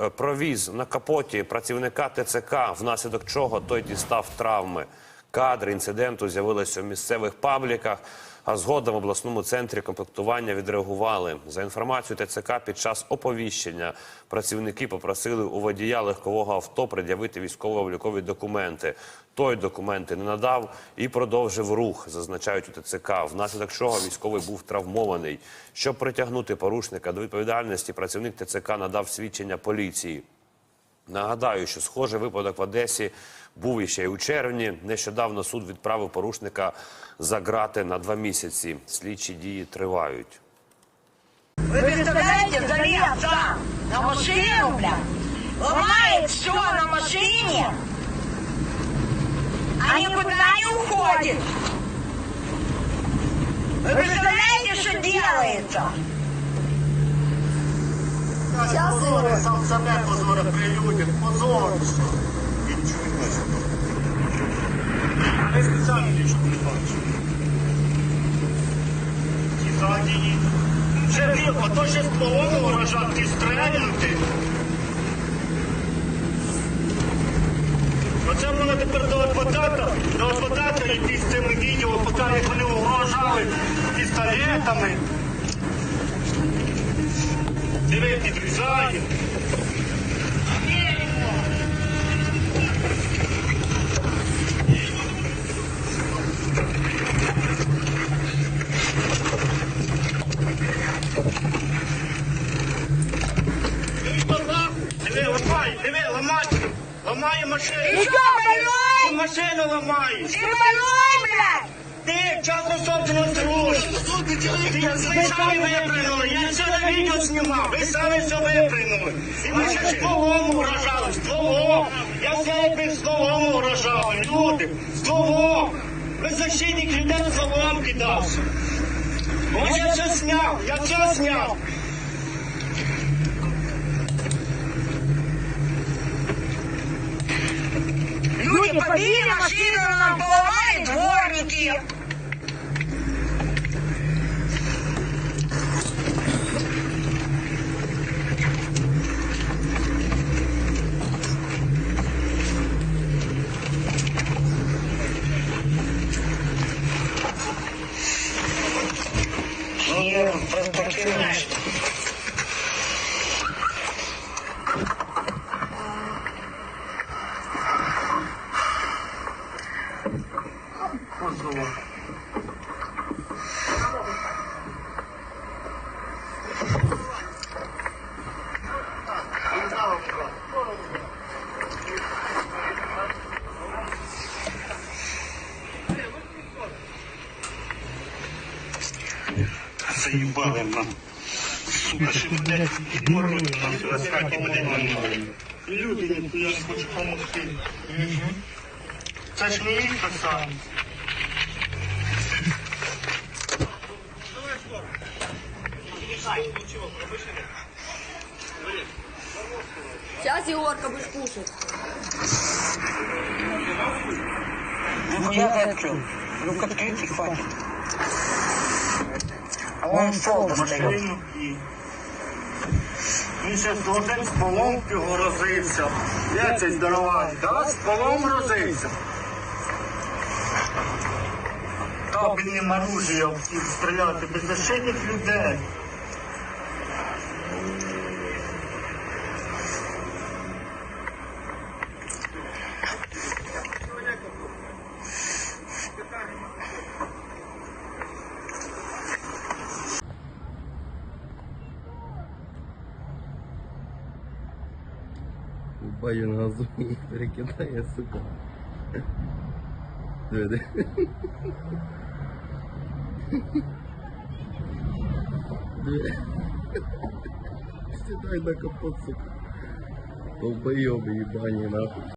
е, провіз на капоті працівника ТЦК, внаслідок чого той дістав травми. Кадри інциденту з'явилися у місцевих пабліках, а згодом в обласному центрі комплектування відреагували. За інформацією ТЦК, під час оповіщення працівники попросили у водія легкового авто пред'явити військово-облікові документи. Той документи не надав і продовжив рух, зазначають у ТЦК, внаслідок чого військовий був травмований. Щоб притягнути порушника до відповідальності, працівник ТЦК надав свідчення поліції. Нагадаю, що схожий випадок в Одесі був іще й у червні. Нещодавно суд відправив порушника за грати на два місяці. Слідчі дії тривають. Вы представляете, залез сам на машину, блядь, ломает все на машине, а никуда не уходит. Вы представляете, что делается? Сейчас позори, сам себе позори при людях, позорище. Нічого не бачу. Я спеціально нічого не бачу. Ті ззаді. Вже ти, ото ще з полону вражав, ти стрельнути. Оце мене тепер до адвоката, до адвоката йти з цими відео, поки як вони угрожали пістолетами. Диви, підрізає. Диви, Ламає машину. Ты что, больной? Ти машину ламаєш. Ты больной, блядь? Ти часто собственну труш. Ти ви самі випрыгнули. Я все на відео знімав. Ви самі все випрыгнули. І ви ще стволом угрожали. Стволом. Я все якби стволом угрожали. Люди, стволом. Ви защитник людей стволом кидався. Ось я все зняв. Я все зняв. Побили машину, нам поломали дворники. Заїбали нам. Сука, ще блядь, підморозили нам сюди, з хаті мене немає. Люди ніхуя не хочуть допомогти. Це ж не їх Сейчас, Егорка, будешь кушать. Я хочу. Ну-ка, открытый хватит. А он стол достает. Він ще з одним з полом погрозився. Я цей здоровий, да? З полом грозився. Та, блін, оружие стріляти, беззащитних людей. Баю на газу і перекидає, сука. Диви. Сідай на капот, сука. Долбойоби, їбані, нахуй.